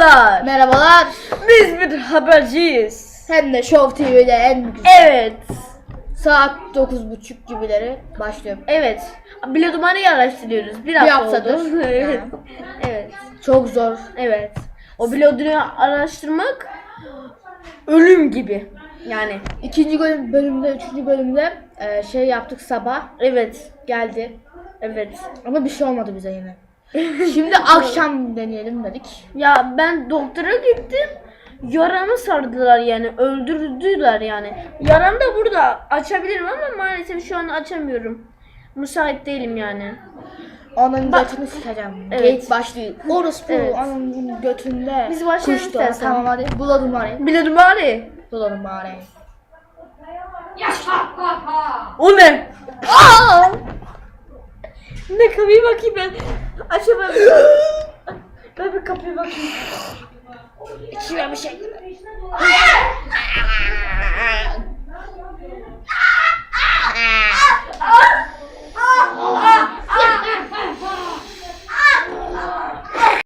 Merhabalar. Merhabalar. Biz bir haberciyiz. Hem de Show TV'de en güzel. Evet. Saat 9.30 gibileri başlıyorum. Evet. Bile dumanı araştırıyoruz. Bir Bir hafta oldu. evet. Evet. Çok zor. Evet. O bilodunu araştırmak ölüm gibi. Yani. İkinci bölüm, bölümde, üçüncü bölümde e, şey yaptık sabah. Evet. Geldi. Evet. Ama bir şey olmadı bize yine. Şimdi akşam deneyelim dedik. Ya ben doktora gittim. Yaramı sardılar yani. Öldürdüler yani. Yaram da burada. Açabilirim ama maalesef şu an açamıyorum. Müsait değilim yani. Onun Bak- götünü sikeceğim. Evet. Gate başlıyor. Orospu Evet. ananın götünde. Biz başlayalım Kuştu. istersen. Tamam hadi. Buladım bari. Bile bari. Buladım bari. O ne? Aa! Ne kapıyı bakayım ben. Açamam. ben bir kapıyı bakayım. İçime bir şey.